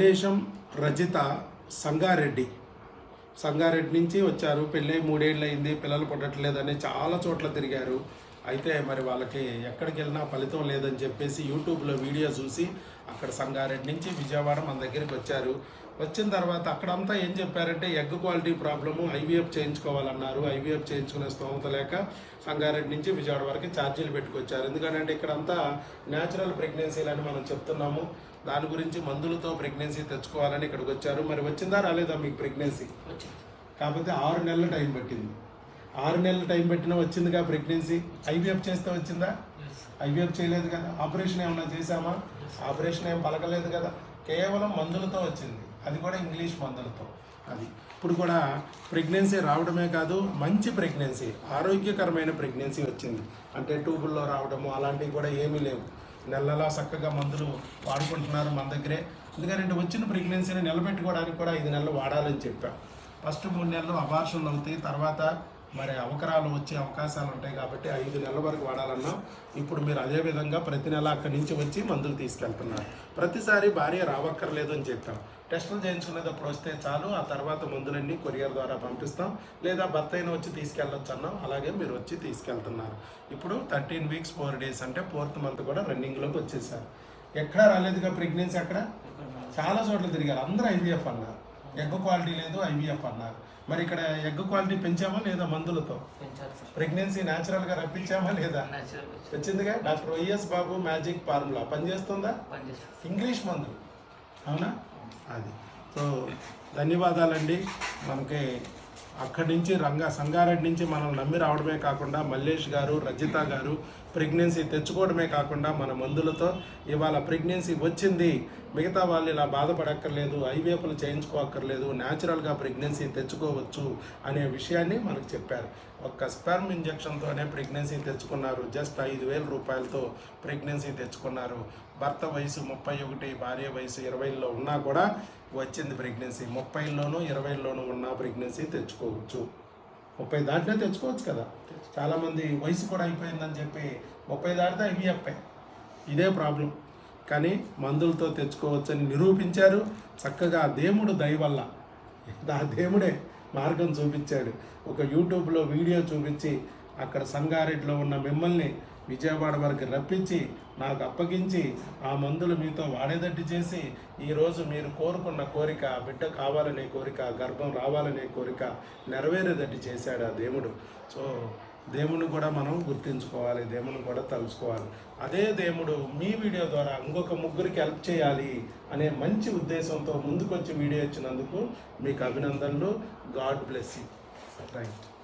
దేశం రజిత సంగారెడ్డి. సంగారెడ్డి నుంచి వచ్చారు. పెళ్ళై మూడేళ్ళు అయింది పిల్లలు పుట్టట్లేదని చాలా చోట్ల తిరిగారు. అయితే మరి వాళ్ళకి ఎక్కడికి వెళ్ళినా ఫలితం లేదని చెప్పేసి యూట్యూబ్లో వీడియో చూసి అక్కడ సంగారెడ్డి నుంచి విజయవాడ మన దగ్గరికి వచ్చారు. వచ్చిన తర్వాత అక్కడంతా ఏం చెప్పారంటే ఎగ్ క్వాలిటీ ప్రాబ్లము ఐవీఎఫ్ చేయించుకోవాలన్నారు. ఐవీఎఫ్ చేయించుకునే స్తోమత లేక సంగారెడ్డి నుంచి విజయవాడ వరకు ఛార్జీలు పెట్టుకొచ్చారు. ఎందుకంటే ఇక్కడంతా న్యాచురల్ ప్రెగ్నెన్సీలని మనం చెప్తున్నాము. దాని గురించి మందులతో ప్రెగ్నెన్సీ తెచ్చుకోవాలని ఇక్కడికి వచ్చారు. మరి వచ్చిందా రాలేదా మీకు ప్రెగ్నెన్సీ? కాకపోతే ఆరు నెలల టైం పట్టింది. ఆరు నెలల టైం పెట్టినా వచ్చిందిగా ప్రెగ్నెన్సీ? ఐవీఎఫ్ చేస్తే వచ్చిందా? ఐవీఎఫ్ చేయలేదు కదా. ఆపరేషన్ ఏమన్నా చేశామా? ఆపరేషన్ ఏం పలకలేదు కదా. కేవలం మందులతో వచ్చింది. అది కూడా ఇంగ్లీష్ మందులతో. అది ఇప్పుడు కూడా ప్రెగ్నెన్సీ రావడమే కాదు మంచి ప్రెగ్నెన్సీ ఆరోగ్యకరమైన ప్రెగ్నెన్సీ వచ్చింది. అంటే ట్యూబుల్లో రావడము అలాంటివి కూడా ఏమీ లేవు. నెల నెలా చక్కగా మందులు వాడుకుంటున్నారు మన దగ్గరే. ఎందుకంటే వచ్చిన ప్రెగ్నెన్సీని నిలబెట్టుకోవడానికి కూడా ఐదు నెలలు వాడాలని చెప్పాం. ఫస్ట్ మూడు నెలలు అబార్షన్లు అవుతాయి. తర్వాత మరి అవకరాలు వచ్చే అవకాశాలు ఉంటాయి కాబట్టి ఐదు నెలల వరకు వాడాలన్నాం ఇప్పుడు మీరు అదే విధంగా ప్రతి నెల అక్కడి నుంచి వచ్చి మందులు తీసుకెళ్తున్నారు. ప్రతిసారి భార్య రావక్కర్లేదు అని చెప్పాం టెస్టులు చేయించుకునేటప్పుడు వస్తే చాలు ఆ తర్వాత మందులన్నీ కొరియర్ ద్వారా పంపిస్తాం. లేదా భర్త అయినా వచ్చి తీసుకెళ్ళొచ్చు అన్నాం అలాగే మీరు వచ్చి తీసుకెళ్తున్నారు. ఇప్పుడు థర్టీన్ వీక్స్ ఫోర్ డేస్ అంటే ఫోర్త్ మంత్ కూడా రన్నింగ్లోకి వచ్చేసారు. ఎక్కడా రాలేదుగా ప్రెగ్నెన్సీ అక్కడ? చాలా చోట్ల తిరిగారు. అందరూ ఐవీఎఫ్ అన్నారు. ఎగ్ క్వాలిటీ లేదు ఐవీఎఫ్ అన్నారు మరి ఇక్కడ ఎగ్ క్వాలిటీ పెంచామా లేదా మందులతో? ప్రెగ్నెన్సీ న్యాచురల్గా రప్పించామా లేదా? వచ్చిందిగా? Doctor YS Babu magic formula. పనిచేస్తుందా? పనిచేస్తుంది. ఇంగ్లీష్ మందులు. అవునా. అది. సో ధన్యవాదాలండి. మనకి అక్కడి నుంచి రంగా సంగారెడ్డి నుంచి మనం నమ్మి రావడమే కాకుండా మల్లేష్ గారు రజిత గారు ప్రెగ్నెన్సీ తెచ్చుకోవడమే కాకుండా మన మందులతో ఇవాళ ప్రెగ్నెన్సీ వచ్చింది. మిగతా వాళ్ళు ఇలా బాధపడక్కర్లేదు ఐవేపులు చేయించుకోక్కర్లేదు న్యాచురల్గా ప్రెగ్నెన్సీ తెచ్చుకోవచ్చు అనే విషయాన్ని మనకు చెప్పారు. ఒక్క స్పెర్మ్ ఇంజెక్షన్తోనే ప్రెగ్నెన్సీ తెచ్చుకున్నారు. జస్ట్ ఐదు వేల రూపాయలతో ప్రెగ్నెన్సీ తెచ్చుకున్నారు. భర్త వయసు ముప్పై ఒకటి భార్య వయసు ఇరవైలో ఉన్నా కూడా వచ్చింది ప్రెగ్నెన్సీ. ముప్పైలోనూ ఇరవైలోనూ ఉన్న ప్రెగ్నెన్సీ తెచ్చుకోవచ్చు. ముప్పై దాటినే తెచ్చుకోవచ్చు కదా. చాలామంది వయసు కూడా అయిపోయిందని చెప్పి ముప్పై దాటితే ఐవీఎఫ్ఐ ఇదే ప్రాబ్లం. కానీ మందులతో తెచ్చుకోవచ్చని నిరూపించారు. చక్కగా దేవుడు దయవల్ల ఆ దేవుడే మార్గం చూపించాడు. ఒక యూట్యూబ్లో వీడియో చూపించి అక్కడ సంగారెడ్డిలో ఉన్న మిమ్మల్ని విజయవాడ వరకు రప్పించి నాకు అప్పగించి ఆ మందులు మీతో వాడేదట్టు చేసి ఈరోజు మీరు కోరుకున్న కోరిక బిడ్డ కావాలనే కోరిక గర్భం రావాలనే కోరిక నెరవేరేదట్టు చేశాడు ఆ దేవుడు. సో దేవుని కూడా మనం గుర్తించుకోవాలి దేవుని కూడా తలుచుకోవాలి. అదే దేవుడు మీ వీడియో ద్వారా ఇంకొక ముగ్గురికి హెల్ప్ చేయాలి అనే మంచి ఉద్దేశంతో ముందుకొచ్చి వీడియో ఇచ్చినందుకు మీకు అభినందనలు. God bless you. రైట్.